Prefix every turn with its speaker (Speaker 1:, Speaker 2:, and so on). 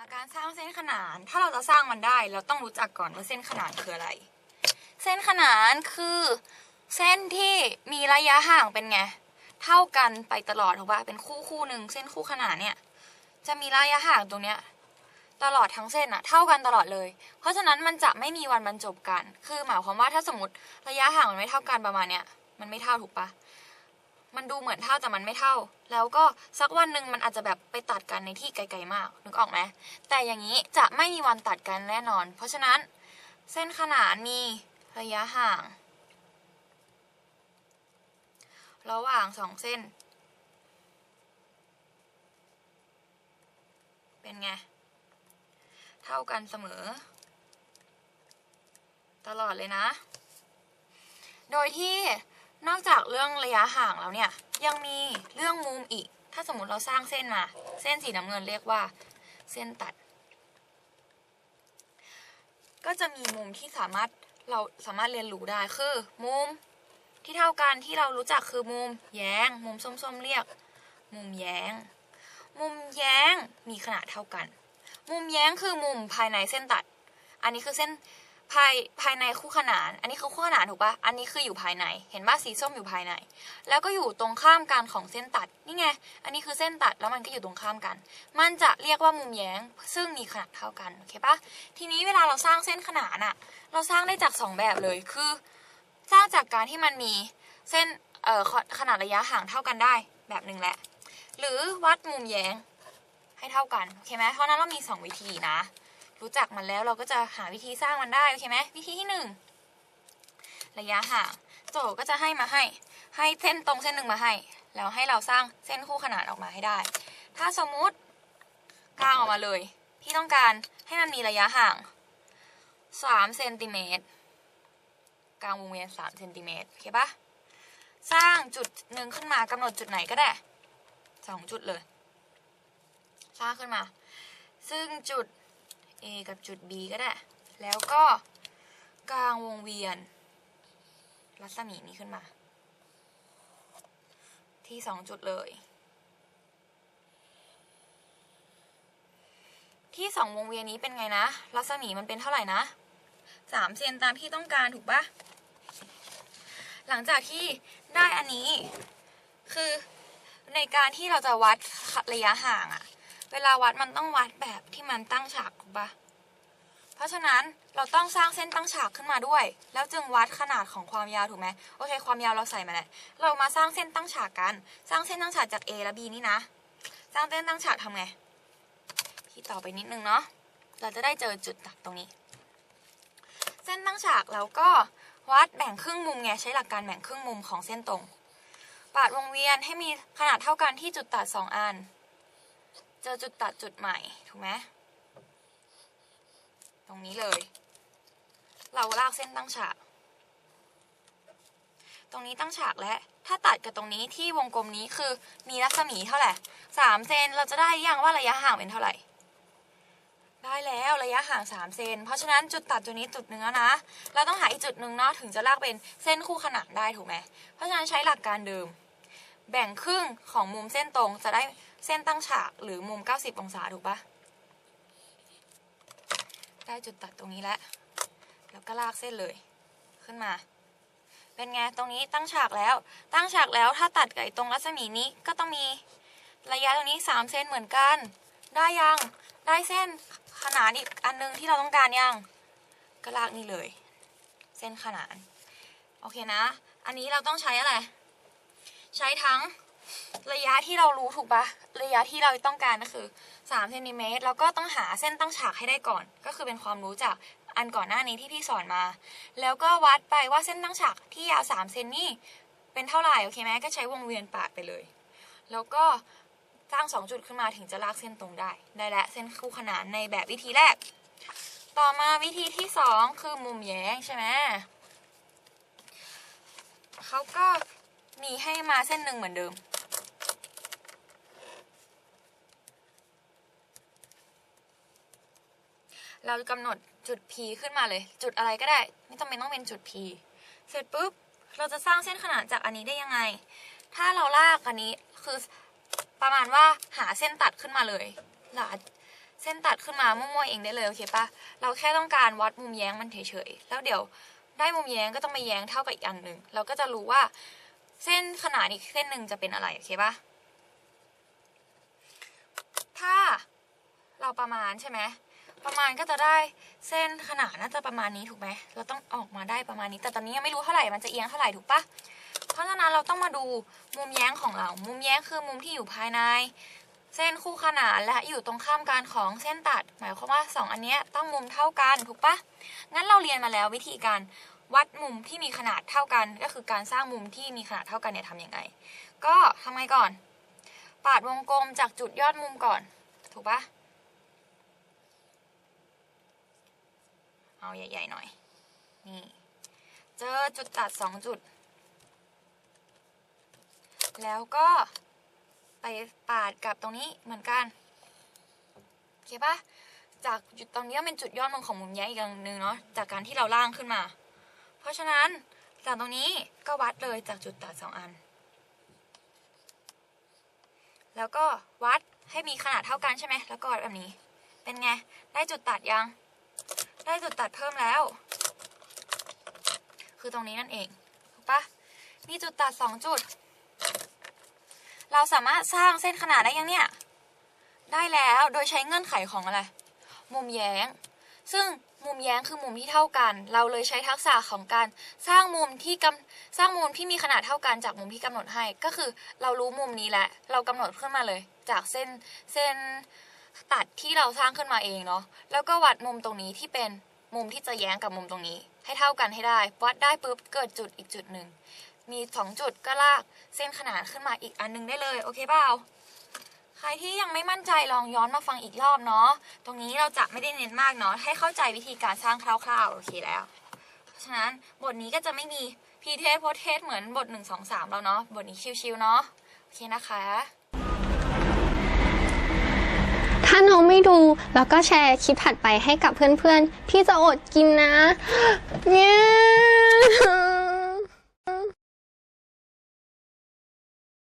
Speaker 1: การสร้างเส้นขนาน ถ้าเราจะสร้างมันได้ เราต้องรู้จักก่อนว่าเส้นขนานคืออะไร เส้นขนานคือ เส้นที่มีระยะห่างเป็นไง เท่ากันไปตลอดถูกปะเป็นคู่คู่หนึ่งเส้นคู่ขนานเนี่ย จะมีระยะห่างตรงเนี้ยตลอดทั้งเส้นอะเท่ากันตลอดเลย เพราะฉะนั้นมันจะไม่มีวันบรรจบกัน คือหมายความว่าถ้าสมมติระยะห่างมันไม่เท่ากันประมาณเนี้ย มันไม่เท่าถูกปะ มันดูเหมือนเท่าแต่มันไม่เท่า แล้วก็สักวันหนึ่งมันอาจจะแบบไปตัดกันในที่ไกลๆมากนึกออกไหมแต่อย่างนี้จะไม่มีวันตัดกันแน่นอน เพราะฉะนั้นเส้นขนานมีระยะห่าง ระหว่างสองเส้น เป็นไง เท่ากันเสมอ ตลอดเลยนะ โดยที่ นอกจากเรื่องระยะห่างแล้วเนี่ย ยังมีเรื่องมุมอีก ถ้าสมมติเราสร้างเส้นมา เส้นสีน้ำเงินเรียกว่า เส้นตัด ก็จะมีมุมที่สามารถเราสามารถเรียนรู้ได้คือ มุมที่เท่ากันที่เรารู้จักคือมุมแย้ง มุมส้มๆเรียก มุมแย้ง มุมแย้งมีขนาดเท่ากัน มุมแย้งคือมุมภายในเส้นตัด อันนี้คือเส้น ภายภายในคู่ขนาน อันนี้คือคู่ขนานถูกปะอันนี้คืออยู่ภายใน เห็นป่ะสีส้มอยู่ภายใน แล้วก็อยู่ตรงข้ามกันของเส้นตัด นี่ไง อันนี้คือเส้นตัดแล้วมันก็อยู่ตรงข้ามกัน มันจะเรียกว่ามุมแย้ง ซึ่งมีขนาดเท่ากัน โอเคปะทีนี้เวลาเราสร้างเส้นขนานอะเราสร้างได้จากสองแบบเลย คือ สร้างจากการที่มันมีเส้นเอ่อขนาดระยะห่างเท่ากันได้ แบบหนึ่งแหละ หรือวัดมุมแย้งให้เท่ากัน โอเคไหมเพราะนั้นเรามีสองวิธีนะ รู้จักมันแล้วเราก็จะหาวิธีสร้างมันได้โอเคไหมวิธีที่หนึ่งระยะห่างโจทย์ก็จะให้มาให้ ให้เส้นตรงเส้นหนึ่งมาให้ แล้วให้เราสร้างเส้นคู่ขนานออกมาให้ได้ ถ้าสมมุติกางออกมาเลย พี่ต้องการให้มันมีระยะห่าง3เซนติเมตรกลางวงเวียน3เซนติเมตรโอเคปะสร้างจุดหนึ่งขึ้นมากำหนดจุดไหนก็ได้สองจุดเลย สร้างขึ้นมา ซึ่งจุด A กับจุด B ก็ได้ แล้วก็กลางวงเวียน รัศมีนี้ขึ้นมา ที่สองจุดเลย ที่สองวงเวียนนี้เป็นไงนะ รัศมีมันเป็นเท่าไหร่นะสามเซนตามที่ต้องการถูกปะหลังจากที่ได้อันนี้ คือในการที่เราจะวัดระยะห่างอะ เวลาวัดมันต้องวัดแบบที่มันตั้งฉากถูกปะเพราะฉะนั้นเราต้องสร้างเส้นตั้งฉากขึ้นมาด้วย แล้วจึงวัดขนาดของความยาวถูกไหมโอเค ความยาวเราใส่มาแล้วเรามาสร้างเส้นตั้งฉากกัน สร้างเส้นตั้งฉากจาก A และ B นี่นะ สร้างเส้นตั้งฉากทำไงพี่ต่อไปนิดนึงเนาะเราจะได้เจอจุดตัดตรงนี้ เส้นตั้งฉากแล้วก็วัดแบ่งครึ่งมุมไงใช้หลักการแบ่งครึ่งมุมของเส้นตรง ปาดวงเวียนให้มีขนาดเท่ากันที่จุดตัดสองอัน เจอจุดตัดจุดใหม่ถูกไหมตรงนี้เลย เราลากเส้นตั้งฉาก ตรงนี้ตั้งฉากและ ถ้าตัดกับตรงนี้ที่วงกลมนี้คือมีรัศมีเท่าไหร่สามเซนเราจะได้ยังว่าระยะห่างเป็นเท่าไหร่ ได้แล้วระยะห่าง3เซนเพราะฉะนั้นจุดตัดจุดนี้จุดหนึ่งนะ เราต้องหาอีกจุดหนึ่งเนาะถึงจะลากเป็นเส้นคู่ขนานได้ถูกไหมเพราะฉะนั้นใช้หลักการเดิม แบ่งครึ่งของมุมเส้นตรงจะได้ เส้นตั้งฉากหรือมุม 90 องศาถูกปะได้จุดตัดตรงนี้แล้ว แล้วก็ลากเส้นเลย ขึ้นมา เป็นไง ตรงนี้ตั้งฉากแล้ว ตั้งฉากแล้วถ้าตัดไอ้ตรงรัศมีนี้ก็ต้องมีระยะตรงนี้ 3เซนเหมือนกัน ได้ยัง ได้เส้นขนานอีกอันนึงที่เราต้องการยัง ก็ลากนี่เลย เส้นขนาน โอเคนะ อันนี้เราต้องใช้อะไร ใช้ทั้ง ระยะที่เรารู้ถูกปะระยะที่เราต้องการก็คือ3เซนติเมตรแล้วก็ต้องหาเส้นตั้งฉากให้ได้ก่อน ก็คือเป็นความรู้จากอันก่อนหน้านี้ที่พี่สอนมา แล้วก็วัดไปว่าเส้นตั้งฉากที่ยาว3เซนนี่เป็นเท่าไหร่โอเคไหมก็ใช้วงเวียนปาดไปเลย แล้วก็สร้าง 2 จุดขึ้นมาถึงจะลากเส้นตรงได้ ได้และเส้นคู่ขนานในแบบวิธีแรก ต่อมาวิธีที่ 2 คือมุมแย้งใช่ไหมเขาก็มีให้มาเส้นหนึ่งเหมือนเดิม เรากำหนดจุด P ขึ้นมาเลย จุดอะไรก็ได้ ไม่จำเป็นต้องเป็นจุด P เสร็จปุ๊บเราจะสร้างเส้นขนานจากอันนี้ได้ยังไง ถ้าเราลากอันนี้คือประมาณว่าหาเส้นตัดขึ้นมาเลยหลาเส้นตัดขึ้นมามั่วๆเองได้เลยโอเคปะเราแค่ต้องการวัดมุมแย้งมันเฉยๆแล้วเดี๋ยวได้มุมแย้งก็ต้องมาแย้งเท่ากับอีกอันหนึ่งเราก็จะรู้ว่าเส้นขนาดอีกเส้นหนึ่งจะเป็นอะไรโอเคปะถ้าเราประมาณใช่ไหม ประมาณก็จะได้เส้นขนาดน่าจะประมาณนี้ถูกไหมเราต้องออกมาได้ประมาณนี้ แต่ตอนนี้ยังไม่รู้เท่าไหร่มันจะเอียงเท่าไหร่ถูกปะเพราะฉะนั้นเราต้องมาดูมุมแย้งของเรา มุมแย้งคือมุมที่อยู่ภายใน เส้นคู่ขนานและอยู่ตรงข้ามกันของเส้นตัด หมายความว่าสองอันนี้ต้องมุมเท่ากันถูกปะงั้นเราเรียนมาแล้ววิธีการวัดมุมที่มีขนาดเท่ากัน ก็คือการสร้างมุมที่มีขนาดเท่ากันเนี่ยทำยังไง ก็ทำไงก่อน ปาดวงกลมจากจุดยอดมุมก่อน ถูกปะ เอาใหญ่ๆหน่อย นี่ เจอจุดตัดสองจุด แล้วก็ไปปาดกับตรงนี้เหมือนกันโอเคปะจากจุดตรงนี้เป็นจุดยอดมุมของมุมแย้อีกอย่างหนึ่งเนาะจากการที่เราล่างขึ้นมา เพราะฉะนั้นจากตรงนี้ก็วัดเลยจากจุดตัดสองอัน แล้วก็วัดให้มีขนาดเท่ากันใช่ไหมแล้วก็วัดแบบนี้ เป็นไง ได้จุดตัดยัง ได้จุดตัดเพิ่มแล้ว คือตรงนี้นั่นเองถูกปะมีจุดตัดสองจุด เราสามารถสร้างเส้นขนาดได้ยังเนี่ย ได้แล้วโดยใช้เงื่อนไขของอะไร มุมแย้ง ซึ่งมุมแย้งคือมุมที่เท่ากัน เราเลยใช้ทักษะของการสร้างมุมที่กำสร้างมุมที่มีขนาดเท่ากันจากมุมที่กำหนดให้ ก็คือเรารู้มุมนี้แหล้วเรากำหนดขึ้นมาเลย จากเส้นเส้น ตัดที่เราสร้างขึ้นมาเองเนาะแล้วก็วัดมุมตรงนี้ที่เป็นมุมที่จะแย้งกับมุมตรงนี้ ให้เท่ากันให้ได้วัดได้ปุ๊บเกิดจุดอีกจุดหนึ่งมีสองจุดก็ลากเส้นขนานขึ้นมาอีกอันหนึงได้เลยโอเคเปล่าใครที่ยังไม่มั่นใจลองย้อนมาฟังอีกรอบเนาะตรงนี้เราจะไม่ได้เน้นมากเนาะให้เข้าใจวิธีการสร้างคร่าวๆโอเคแล้ว เพราะฉะนั้นบทนี้ก็จะไม่มีพีเทสโพเทสเหมือนบท 1 2 3 แล้วเนาะบทนี้ชิวๆเนาะโอเคนะคะ
Speaker 2: ถ้าน้อง ไม่ดู แล้วก็แชร์คลิปถัดไปให้กับเพื่อนๆพี่จะอดกินนะเนี่ย